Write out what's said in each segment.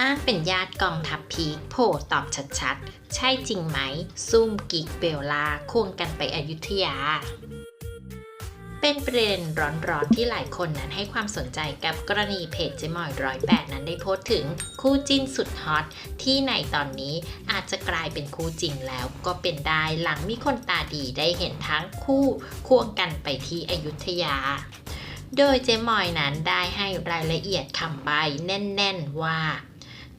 อ้างเป็นญาติกองทัพพีคโผล่ตอบชัดๆ ใช่จริงไหม ซุ่มกิกเบลลาควงกันไปอยุธยา เป็นประเด็นร้อนๆ ที่หลายคนนั้นให้ความสนใจกับกรณีเพจเจมอยร้อยแปดนั้นได้โพสต์ถึงคู่จิ้นสุดฮอตที่ในตอนนี้อาจจะกลายเป็นคู่จริงแล้วก็เป็นได้หลังมีคนตาดีได้เห็นทั้งคู่ควงกันไปที่อยุธยาโดยเจมอยนั้นได้ให้รายละเอียดคำใบแน่น ๆ ว่า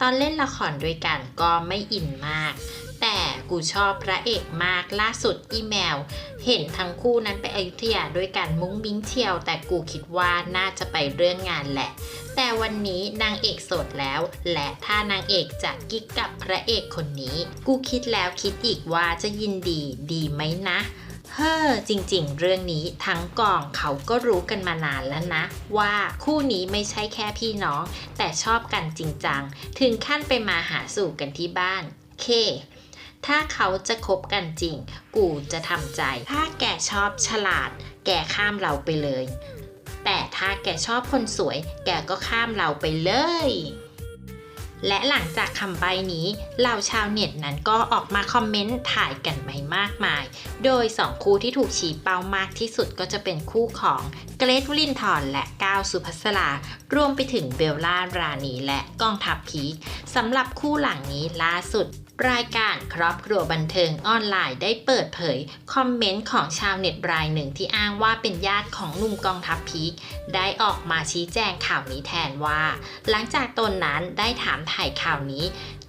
ตอนเล่นละครด้วยกันก็ไม่อินมาก แต่กูชอบพระเอกมากล่าสุดอีเมลเห็นทั้งคู่นั้นไปอยุธยาด้วยกันมุ้งมิ้งเที่ยว แต่กูคิดว่าน่าจะไปเรื่องงานแหละ แต่วันนี้นางเอกโสดแล้ว และถ้านางเอกจะกิ๊กกับพระเอกคนนี้ กูคิดแล้วคิดอีกว่าจะยินดีดีไหมนะ เฮ้อจริงๆ เรื่องนี้ทั้งกองเขาก็รู้กันมานานแล้วนะ ว่าคู่นี้ไม่ใช่แค่พี่น้อง แต่ชอบกันจริงจัง ถึงขั้นไปมาหาสู่กันที่บ้าน เคถ้าเขาจะคบกันจริง กูจะทำใจ ถ้าแกชอบฉลาด แกข้ามเราไปเลย แต่ถ้าแกชอบคนสวย แกก็ข้ามเราไปเลย และหลังจากคำใบนี้ เหล่าชาวเน็ตนั้นก็ออกมาคอมเมนต์ถ่ายกันไปมากมาย โดย 2 คู่ที่ถูกชี้เป้ามากที่สุดก็จะเป็นคู่ของเกรทวลินทร์และก้าวสุภัสรารวมไปถึงเบลล่ารานีและกองทัพพีคสำหรับคู่หลังนี้ล่าสุด รายการครอบครัวบันเทิงออนไลน์ได้เปิดเผย คอมเมนต์ของชาวเน็ตรายหนึ่งที่อ้างว่าเป็นญาติของหนุ่มกองทัพพีคได้ออกมาชี้แจงข่าวนี้แทนว่า หลังจากตนนั้นได้ถามถ่ายข่าวนี้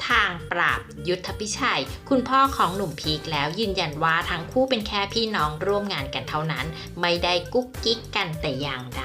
ทางปราบยุทธพิชัย คุณพ่อของหนุ่มพีคแล้วยืนยันว่าทั้งคู่เป็นแค่พี่น้องร่วมงานกันเท่านั้น ไม่ได้กุ๊กกิ๊กกันแต่อย่างใด